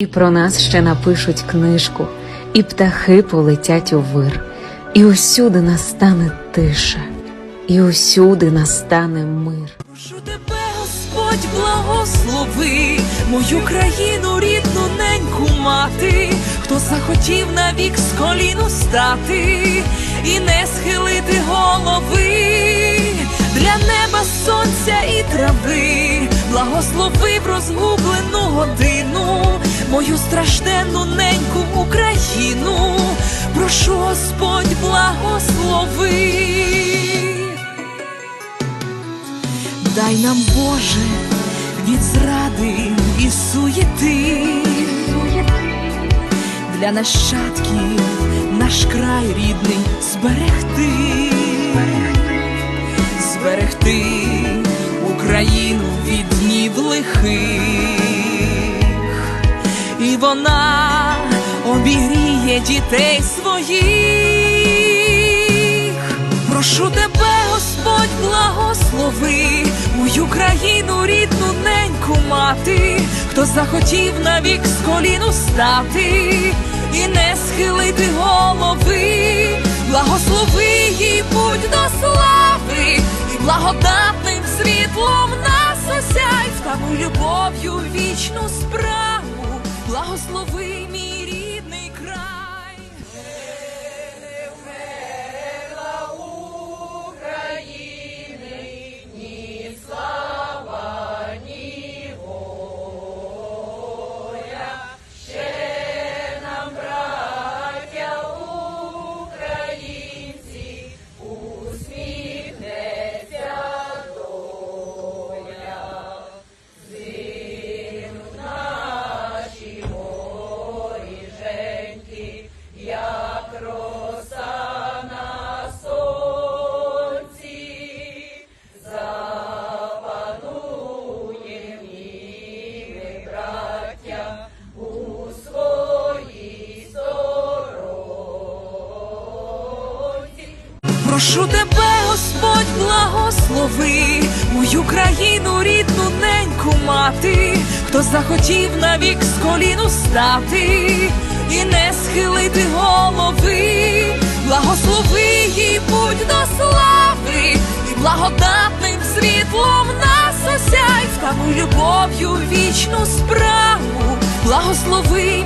І про нас ще напишуть книжку, і птахи полетять у вир, і усюди настане тиша, і усюди настане мир. Прошу тебе, Господь, благослови мою країну, рідну неньку мати, хто захотів навік з коліну стати і не схилити голови. Для неба, сонця і трави, благослови в розгублену годину, мою стражденну неньку Україну. Прошу, Господь, благослови. Дай нам, Боже, від зради і суєти, для нащадків наш край рідний зберегти, зберегти Україну від днів лихих, вона обігріє дітей своїх. Прошу тебе, Господь, благослови мою країну, рідну неньку мати, хто захотів навік з коліну стати і не схилити голови, благослови їй будь до слави, і благодатним світлом нас осяй, тому любов'ю вічну справу, благослови Прошу тебе, Господь, благослови мою країну, рідну неньку мати, хто захотів навік з коліну стати і не схилити голови, благослови їй будь до слави, і благодатним світлом нас осяй, тому любов'ю вічну справу, благослови.